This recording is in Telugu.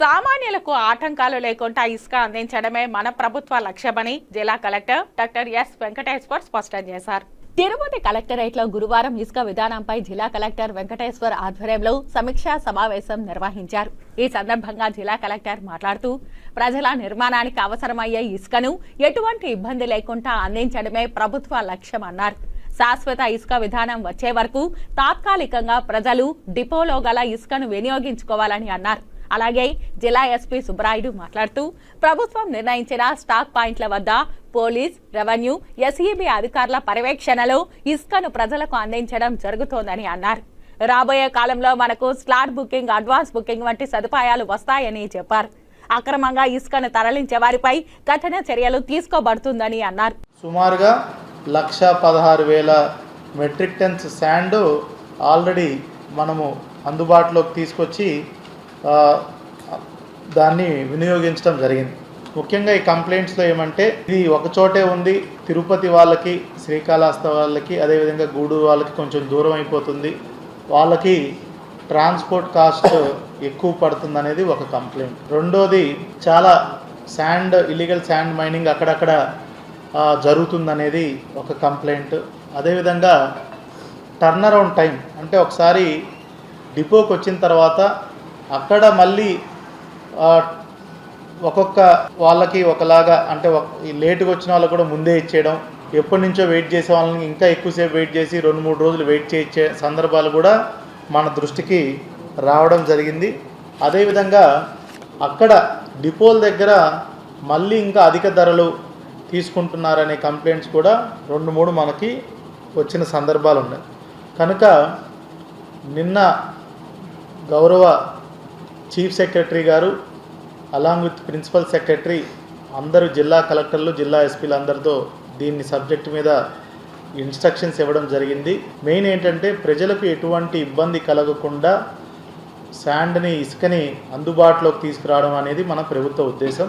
సామాన్యులకు ఆటంకాలు లేకుండా ఇసుక అందించడమే మన ప్రభుత్వ లక్ష్యమని జిల్లా కలెక్టర్ డాక్టర్ ఎస్ వెంకటేశ్వర్ స్పష్టం చేశారు. తిరుపతి కలెక్టరేట్లో గురువారం ఇసుక విధానంపై జిల్లా కలెక్టర్ వెంకటేశ్వర్ ఆధ్వర్యంలో సమీక్షా సమావేశం నిర్వహించారు. ఈ సందర్భంగా జిల్లా కలెక్టర్ మాట్లాడుతూ ప్రజల నిర్మాణానికి అవసరమయ్యే ఇసుకను ఎటువంటి ఇబ్బంది లేకుండా అందించడమే ప్రభుత్వ లక్ష్యమన్నారు శాశ్వత ఇసుక విధానం వచ్చే వరకు తాత్కాలికంగా ప్రజలు డిపోలో గల ఇసుకను వినియోగించుకోవాలని అన్నారు. అలాగే జిల్లా ఎస్పీ సుబ్రాయుడు మాట్లాడుతూ ప్రభుత్వం నిర్ణయించిన స్టాక్ పాయింట్ల వద్ద పోలీస్ రెవెన్యూ ఎస్ఈబి అధికారుల పర్యవేక్షణలో ఇసుకను ప్రజలకు అందించడం జరుగుతోందని అన్నారు. రాబోయే కాలంలో మనకు స్లాట్ బుకింగ్ అడ్వాన్స్ బుకింగ్ వంటి సదుపాయాలు వస్తాయని చెప్పారు. అక్రమంగా ఇసుకను తరలించే వారిపై కఠిన చర్యలు తీసుకోబడుతుందని అన్నారు. సుమారుగా లక్ష పదహారు వేల మెట్రిక్ టన్స్ శాండ్ ఆల్రెడీ మనము అందుబాటులోకి తీసుకొచ్చి దాన్ని వినియోగించడం జరిగింది. ముఖ్యంగా ఈ కంప్లైంట్స్లో ఏమంటే ఇది ఒక చోటే ఉంది తిరుపతి వాళ్ళకి శ్రీకాళహస్తి వాళ్ళకి అదేవిధంగా గూడూరు వాళ్ళకి కొంచెం దూరం అయిపోతుంది. వాళ్ళకి ట్రాన్స్పోర్ట్ కాస్ట్ ఎక్కువ పడుతుంది అనేది ఒక కంప్లైంట్. రెండోది చాలా శాండ్ ఇల్లీగల్ శాండ్ మైనింగ్ అక్కడక్కడ జరుగుతుందనేది ఒక కంప్లైంట్. అదేవిధంగా టర్న్ అరౌండ్ టైం అంటే ఒకసారి డిపోకి వచ్చిన తర్వాత అక్కడ మళ్ళీ ఒక్కొక్క వాళ్ళకి ఒకలాగా అంటే లేటుగా వచ్చిన వాళ్ళకి కూడా ముందే ఇచ్చేయడం. ఎప్పటి నుంచో వెయిట్ చేసే వాళ్ళని ఇంకా ఎక్కువసేపు వెయిట్ చేసి రెండు మూడు రోజులు వెయిట్ చేయించే సందర్భాలు కూడా మన దృష్టికి రావడం జరిగింది. అదేవిధంగా అక్కడ డిపోల దగ్గర మళ్ళీ ఇంకా అధిక ధరలు తీసుకుంటున్నారనే కంప్లైంట్స్ కూడా రెండు మూడు మనకి వచ్చిన సందర్భాలు ఉన్నాయి. కనుక నిన్న గౌరవ చీఫ్ సెక్రటరీ గారు అలాంగ్ విత్ ప్రిన్సిపల్ సెక్రటరీ అందరూ జిల్లా కలెక్టర్లు జిల్లా ఎస్పీలు అందరితో దీన్ని సబ్జెక్ట్ మీద ఇన్స్ట్రక్షన్స్ ఇవ్వడం జరిగింది. మెయిన్ ఏంటంటే ప్రజలకు ఎటువంటి ఇబ్బంది కలగకుండా శాండ్ని ఇసుకని అందుబాటులోకి తీసుకురావడం అనేది మన ప్రభుత్వ ఉద్దేశం.